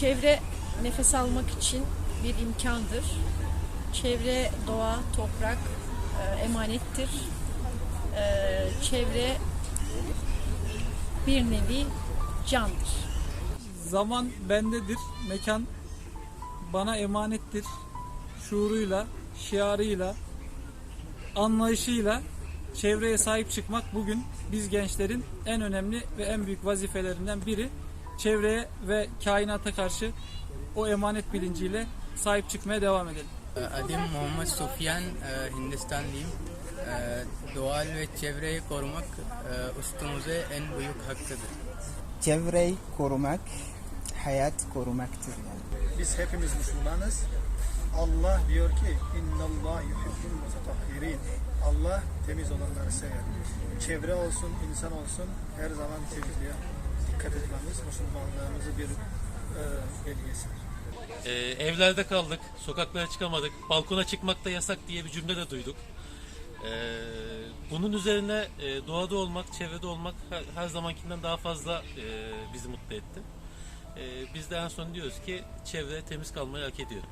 Çevre nefes almak için bir imkandır. Çevre, doğa, toprak e, emanettir. E, çevre bir nevi candır. Zaman bendedir, mekan bana emanettir. Şuuruyla, şiarıyla, anlayışıyla çevreye sahip çıkmak bugün biz gençlerin en önemli ve en büyük vazifelerinden biri. Çevreye ve kainata karşı o emanet bilinciyle sahip çıkmaya devam edelim. Adım Muhammed Sufyan, e, Hindistanlıyım. E, Doğal ve çevreyi korumak e, üstümüze en büyük hakkıdır. çevreyi korumak, hayat korumaktır yani. Biz hepimiz Müslümanız. Allah diyor ki innallah yuhibbul mutatahhirin. Allah temiz olanları sever. Çevre olsun, insan olsun her zaman temizliğe dikkat etmemiz Müslümanlığımızın bir e, belgesidir. Ee, evlerde kaldık, sokaklara çıkamadık, balkona çıkmak da yasak diye bir cümle de duyduk. Ee, bunun üzerine e, doğada olmak, çevrede olmak her, her zamankinden daha fazla e, bizi mutlu etti. Ee, biz de en son diyoruz ki çevre temiz kalmayı hak ediyor.